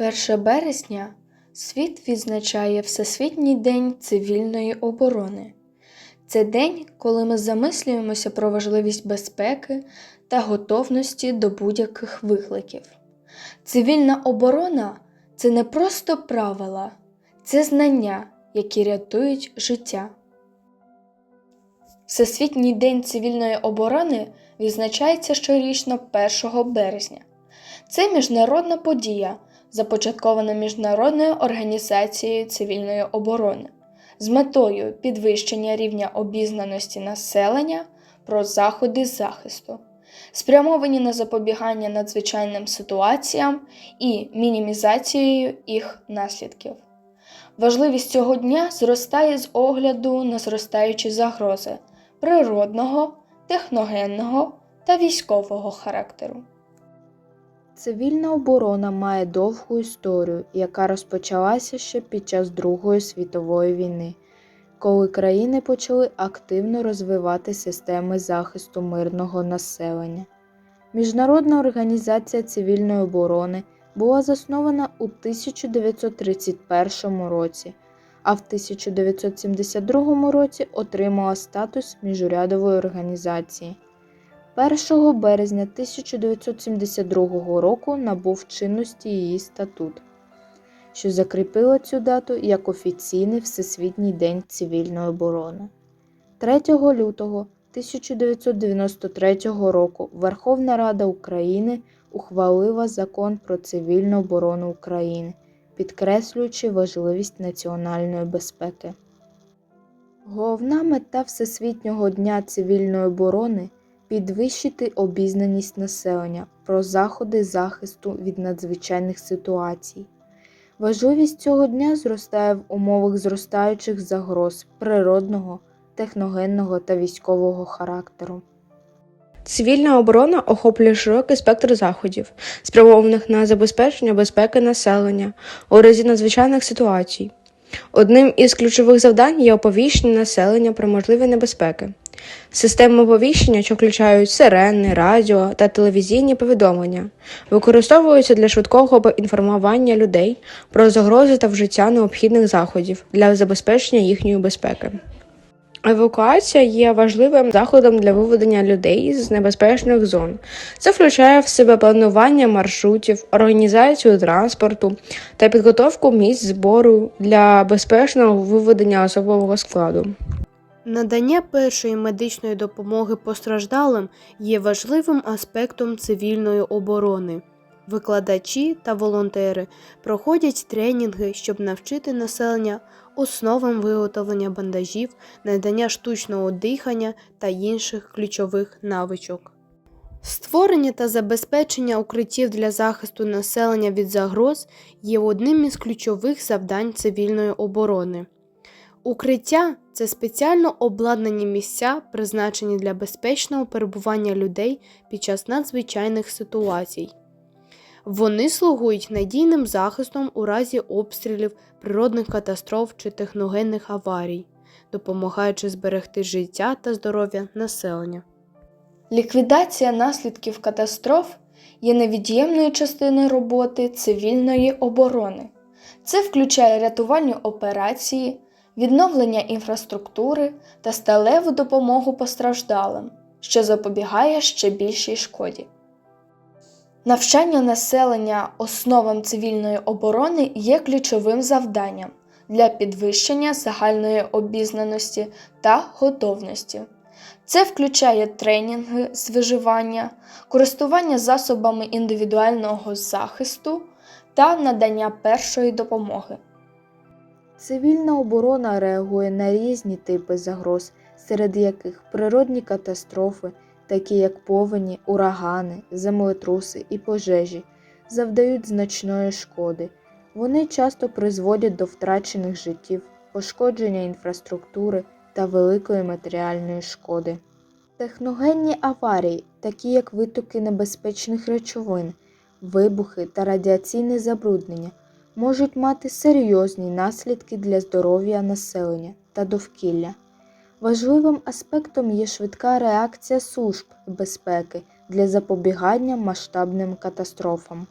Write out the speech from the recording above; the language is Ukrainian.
1 березня світ відзначає Всесвітній день цивільної оборони. Це день, коли ми замислюємося про важливість безпеки та готовності до будь-яких викликів. Цивільна оборона це не просто правила, це знання, які рятують життя. Всесвітній день цивільної оборони відзначається щорічно 1 березня. Це міжнародна подія, започаткована Міжнародною організацією цивільної оборони з метою підвищення рівня обізнаності населення про заходи захисту, спрямовані на запобігання надзвичайним ситуаціям і мінімізацією їх наслідків. Важливість цього дня зростає з огляду на зростаючі загрози природного, техногенного та військового характеру. Цивільна оборона має довгу історію, яка розпочалася ще під час Другої світової війни, коли країни почали активно розвивати системи захисту мирного населення. Міжнародна організація цивільної оборони була заснована у 1931 році, а в 1972 році отримала статус міжурядової організації. 1 березня 1972 року набув чинності її статут, що закріпило цю дату як офіційний Всесвітній день цивільної оборони. 3 лютого 1993 року Верховна Рада України ухвалила закон про цивільну оборону України, підкреслюючи важливість національної безпеки. Головна мета Всесвітнього дня цивільної оборони підвищити обізнаність населення про заходи захисту від надзвичайних ситуацій. Важливість цього дня зростає в умовах зростаючих загроз природного, техногенного та військового характеру. Цивільна оборона охоплює широкий спектр заходів, спрямованих на забезпечення безпеки населення у разі надзвичайних ситуацій. Одним із ключових завдань є оповіщення населення про можливі небезпеки. Системи оповіщення, що включають сирени, радіо та телевізійні повідомлення, використовуються для швидкого інформування людей про загрози та вжиття необхідних заходів для забезпечення їхньої безпеки. Евакуація є важливим заходом для виведення людей з небезпечних зон. Це включає в себе планування маршрутів, організацію транспорту та підготовку місць збору для безпечного виведення особового складу. Надання першої медичної допомоги постраждалим є важливим аспектом цивільної оборони. Викладачі та волонтери проходять тренінги, щоб навчити населення основам виготовлення бандажів, надання штучного дихання та інших ключових навичок. Створення та забезпечення укриттів для захисту населення від загроз є одним із ключових завдань цивільної оборони. Укриття це спеціально обладнані місця, призначені для безпечного перебування людей під час надзвичайних ситуацій. Вони слугують надійним захистом у разі обстрілів, природних катастроф чи техногенних аварій, допомагаючи зберегти життя та здоров'я населення. Ліквідація наслідків катастроф є невід'ємною частиною роботи цивільної оборони. Це включає рятувальні операції, відновлення інфраструктури та сталеву допомогу постраждалим, що запобігає ще більшій шкоді. Навчання населення основам цивільної оборони є ключовим завданням для підвищення загальної обізнаності та готовності. Це включає тренінги з виживання, користування засобами індивідуального захисту та надання першої допомоги. Цивільна оборона реагує на різні типи загроз, серед яких природні катастрофи, такі як повені, урагани, землетруси і пожежі, завдають значної шкоди. Вони часто призводять до втрачених життів, пошкодження інфраструктури та великої матеріальної шкоди. Техногенні аварії, такі як витоки небезпечних речовин, вибухи та радіаційне забруднення, можуть мати серйозні наслідки для здоров'я населення та довкілля. Важливим аспектом є швидка реакція служб безпеки для запобігання масштабним катастрофам.